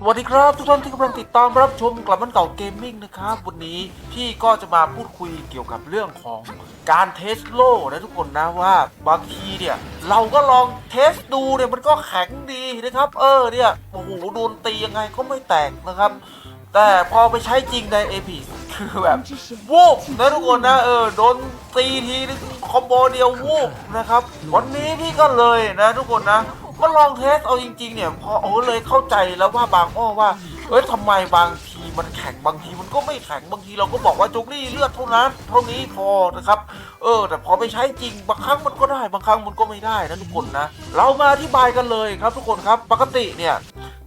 สวัสดีครับทุกท่านที่กำลังติดตามรับชมกลับมันเก่าเกมมิ่งนะครับ วันนี้พี่ก็จะมาพูดคุยเกี่ยวกับเรื่องของการเทสโลนะทุกคนนะว่าบางทีเนี่ยเราก็ลองเทสดูเนี่ยมันก็แข็งดีนะครับ เออเนี่ยโอ้โหโดนตียังไงก็ไม่แตกนะครับ แต่พอไปใช้จริงในเอพีคือแบบวูบนะทุกคนนะเออโดนตีทีนึงคอมโบเดียววูบนะครับวันนี้พี่ก็เลยนะทุกคนนะ มาลองเทสเอาจริง ๆ เนี่ย พอโอ้เลยเข้าใจแล้วว่าบางอ้อว่า เอ้ยทำไมบางทีมันแข็งบางทีมันก็ไม่แข็งบางทีเราก็บอกว่าจุกนี่เลือดเท่านั้นเท่านี้พอนะครับ เออ แต่พอไปใช้จริงบางครั้งมันก็ได้บางครั้งมันก็ไม่ได้นะทุกคนนะ เรามาอธิบายกันเลยครับทุกคนครับ ปกติเนี่ย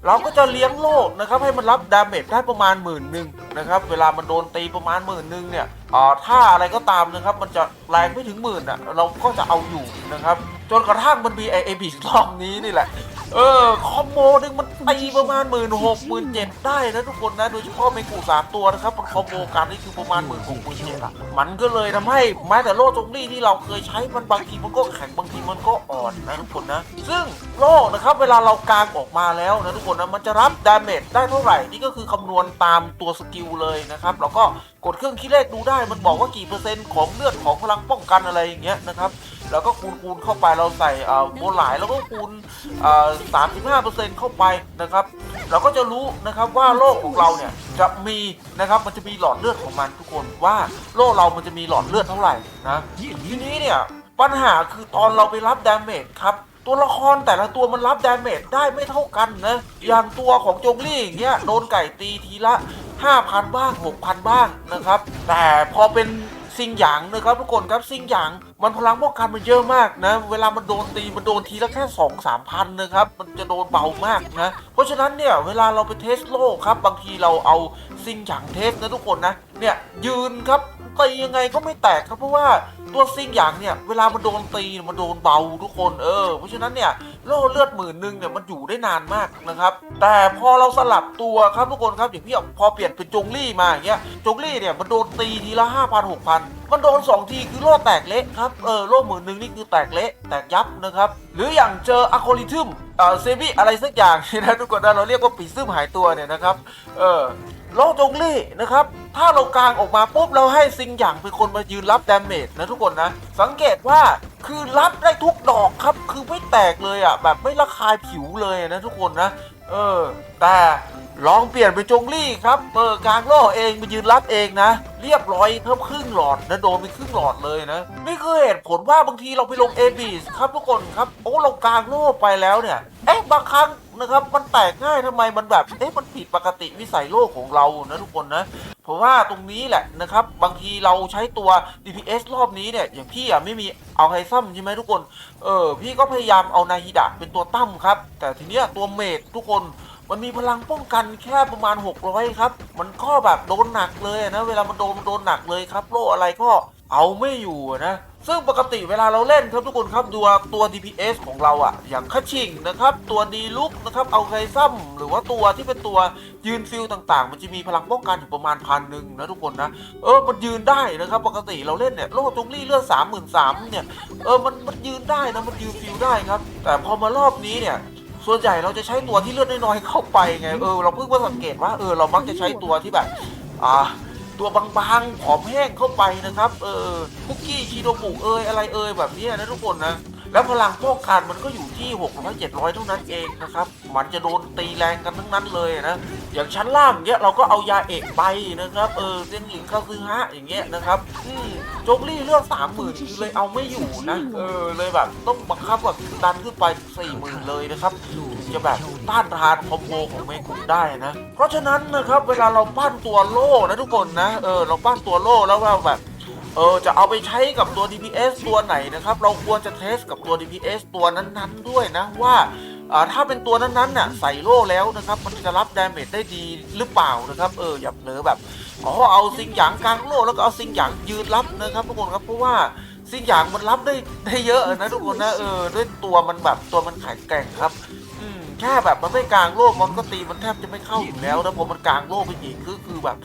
เราก็จะเลี้ยงโลกนะครับให้มันรับดาเมจได้ประมาณหมื่นหนึ่งนะครับเวลามันโดนตีประมาณหมื่นหนึ่งเนี่ยอ่าถ้าอะไรก็ตามนะครับมันจะแรงไม่ถึงหมื่นอะเราก็จะเอาอยู่นะครับจนกระทั่งมันมีไอเอบีรอบนี้นี่แหละ เออคอมโบนึงมันตีประมาณหมื่นหกหมื่นเจ็ดได้นะทุกคนนะโดยเฉพาะเมกูสามตัวนะครับมันคอมโบกันนี่คือประมาณหมื่นหกหมื่นเจ็ดอะมันก็เลยทำให้แม้แต่โล่จงลี่ที่เราเคยใช้มันบางทีมันก็แข็งบางทีมันก็อ่อนนะทุกคนนะ ซึ่งโล่นะครับเวลาเรากางออกมาแล้วนะทุกคนนะมันจะรับดาเมจได้เท่าไหร่นี่ก็คือคำนวณตามตัวสกิลเลยนะครับแล้วก็กดเครื่องคิดเลขดูได้มันบอกว่ากี่เปอร์เซ็นต์ของเลือดของพลังป้องกันอะไรอย่างเงี้ยนะครับ แล้วก็คูณคูณเข้าไปเราใส่โบหลายแล้วก็คูณสามสิบห้าเปอร์เซ็นต์เข้าไปนะครับ เราก็จะรู้นะครับว่าโรคของเราเนี่ยจะมีนะครับมันจะมีหลอดเลือดของมันทุกคนว่าโรคเรามันจะมีหลอดเลือดเท่าไหร่นะทีนี้เนี่ยปัญหาคือตอนเราไปรับดาเมจครับตัวละครแต่ละตัวมันรับดาเมจได้ไม่เท่ากันนะ อย่างตัวของจงลี่อย่างเงี้ยโดนไก่ตีทีละ 5,000 บ้าง 6,000 บ้างนะครับ แต่พอเป็นซิงหยางนะครับทุกคนครับซิงหยางมันพลังป้องกันมันเยอะมากนะ เวลามันโดนตีมันโดนทีละแค่2 3พันนะครับ มันจะโดนเบามากนะ เพราะฉะนั้นเนี่ยเวลาเราไปเทสโลกครับ บางทีเราเอาซิงหยางเทสนะทุกคนนะ เนี่ยยืนครับ ตียังไงก็ไม่แตกครับเพราะว่าตัวซิงหยางเนี่ยเวลามันโดนตีมันโดนเบาทุกคนเออ เพราะฉะนั้นเนี่ยโล่เลือดหมื่นหนึ่งเนี่ยมันอยู่ได้นานมากนะครับ แต่พอเราสลับตัวครับทุกคนครับอย่างพี่พอเปลี่ยนเป็นจงลี่มาอย่างเงี้ยจงลี่เนี่ยมันโดนตีทีละห้าพันหกพันมันโดนสองทีคือโล่แตกเละครับเออโล่หมื่นหนึ่งนี่คือแตกเละแตกยับนะครับหรืออย่างเจออะโคลิทึมเอ่อเซบิอะไรสักอย่างนะทุกคนนะเราเรียกว่าปีซึมหายตัวเนี่ยนะครับเออโลจงลี่นะครับ ถ้าเรากางออกมาปุ๊บเราให้ซิงหยางเป็นคนมายืนรับดาเมจนะทุกคนนะ สังเกตว่าคือรับได้ทุกดอกครับ คือไม่แตกเลยอะ แบบไม่ระคายผิวเลยนะทุกคนนะ เออ แต่ลองเปลี่ยนเป็นจงลี่ครับเออกางโล่เองมายืนรับเองนะ เรียบร้อยเพิ่มครึ่งหลอดนะโดนไปครึ่งหลอดเลยนะ นี่คือเหตุผลว่าบางทีเราไปลง a b ครับทุกคนครับโอ้เรากลางโล่ไปแล้วเนี่ยเอ๊ะบางครั้งนะครับมันแตกง่ายทำไมมันแบบเอ๊ะมันผิดปกติวิสัยโลกของเรานะทุกคนนะ ว่าตรงนี้แหละนะครับ บางทีเราใช้ตัว DPS รอบนี้เนี่ย อย่างพี่อะไม่มีเอาไฮซัมใช่ไหมทุกคน เออ พี่ก็พยายามเอานาฮิดะเป็นตัวตั้มครับ แต่ทีเนี้ยตัวเมดทุกคนมันมีพลังป้องกันแค่ประมาณ 600 ครับ มันก็แบบโดนหนักเลยนะ เวลามันโดนมันโดนหนักเลยครับ โลอะไรก็เอาไม่อยู่นะ ซึ่งปกติเวลาเราเล่นครับทุกคนครับดูตัว DPS ของเราอะอย่างคัชชิงนะครับ ตัวดีลุกนะครับเอาไคซัมหรือว่าตัวที่เป็นตัวยืนฟิลต่างๆ มันจะมีพลังป้องกันอยู่ประมาณพันหนึ่งนะทุกคนนะ เออมันยืนได้นะครับปกติเราเล่นเนี่ยโลจงลี่เลือดสามหมื่นสามเนี่ยเออมันมันยืนได้นะมันยืนฟิลได้ครับ แต่พอมารอบนี้เนี่ยส่วนใหญ่เราจะใช้ตัวที่เลือดน้อยๆเข้าไปไงเออเราเพิ่งมาสังเกตว่าเออเรามักจะใช้ตัวที่แบบอ่า ตัวบางๆผอมแห้งเข้าไปนะครับ เออคุกกี้ชีโดบุเอยอะไรเอยแบบนี้นะทุกคนนะ แล้วพลังป้องกันมันก็อยู่ที่600 700 เท่านั้นเองนะครับ มันจะโดนตีแรงกันทั้งนั้นเลยนะ อย่างชั้นล่างเนี้ยเราก็เอายาเอกไปนะครับเออเส้นหลิงคาซึฮะอย่างเงี้ยนะครับอืมโจกลี่เลือกสามหมื่นเลยเอาไม่อยู่นะเออเลยแบบต้องบังคับแบบดันขึ้นไปสี่หมื่นเลยนะครับจะแบบต้านทานคอมโบของเมกุได้นะเพราะฉะนั้นนะครับเวลาเราปั้นตัวโล่นะทุกคนนะเออเราปั้นตัวโล่แล้วเราแบบเออจะเอาไปใช้กับตัว DPS ตัวไหนนะครับ เราควรจะเทสกับตัว DPS ตัวนั้นๆด้วยนะว่า ถ้าเป็นตัวนั้นๆน่ะใส่โล่แล้วนะครับ มันจะรับดาเมจได้ดีหรือเปล่านะครับเอออย่าเผลอแบบอ๋อเอาซิงหยางกลางโล่แล้วก็เอาซิงหยางยืนรับนะครับทุกคนครับเพราะว่าซิงหยางมันรับได้ได้เยอะนะทุกคนนะเออด้วยตัวมันแบบตัวมันแข็งแกร่งครับอืมแค่แบบมันไม่กลางโลกมันก็ตีมันแทบจะไม่เข้าอยู่แล้วนะพอมันกลางโลกไปอีกคือคือแบบ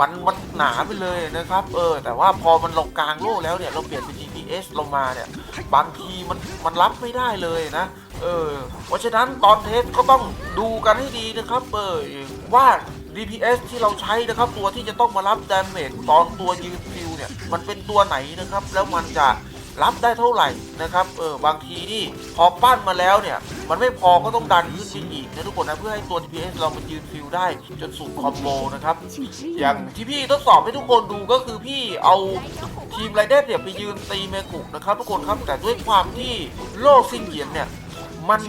มันมันหนาไปเลยนะครับ เออ แต่ว่าพอมันลงกลางโลกแล้วเนี่ยเราเปลี่ยนเป็น GPS ลงมาเนี่ย บางทีมันมันรับไม่ได้เลยนะ เออเพราะฉะนั้นตอนเทสก็ต้องดูกันให้ดีนะครับเออว่า DPS ที่เราใช้นะครับ ตัวที่จะต้องมารับดาเมจตอนตัวยืนฟิวเนี่ย มันเป็นตัวไหนนะครับ แล้วมันจะรับได้เท่าไหร่นะครับเออบางทีนี่พอปั้นมาแล้วเนี่ย มันไม่พอก็ต้องดันขึ้นไปอีกนะทุกคนนะเพื่อให้ตัว DPS เรามันยืนฟิวได้จนสู่คอมโบนะครับ อย่างที่พี่ทดสอบให้ทุกคนดูก็คือพี่เอาทีมไรเดอร์เนี่ยไปยืนตีเมกุกนะครับทุกคนครับแต่ด้วยความที่โลกซิงเหยียนเนี่ย มัน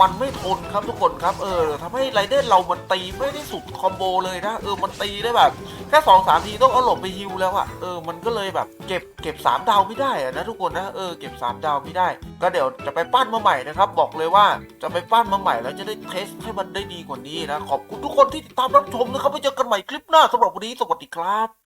มันไม่ทนครับทุกคนครับเออทำให้ไรเดอร์เรามันตีไม่ได้สุดคอมโบเลยนะเออมันตีได้แบบแค่สองสามทีต้องเอาหลบไปฮิวแล้วอะเออมันก็เลยแบบเก็บเก็บสามดาวไม่ได้อะนะทุกคนนะเออเก็บสามดาวไม่ได้ ก็เดี๋ยวจะไปปั้นมาใหม่นะครับ บอกเลยว่าจะไปปั้นมาใหม่แล้วจะได้เทสให้มันได้ดีกว่านี้นะขอบคุณทุกคนที่ติดตามรับชมนะครับไว้เจอกันใหม่คลิปหน้าสำหรับวันนี้สวัสดีครับ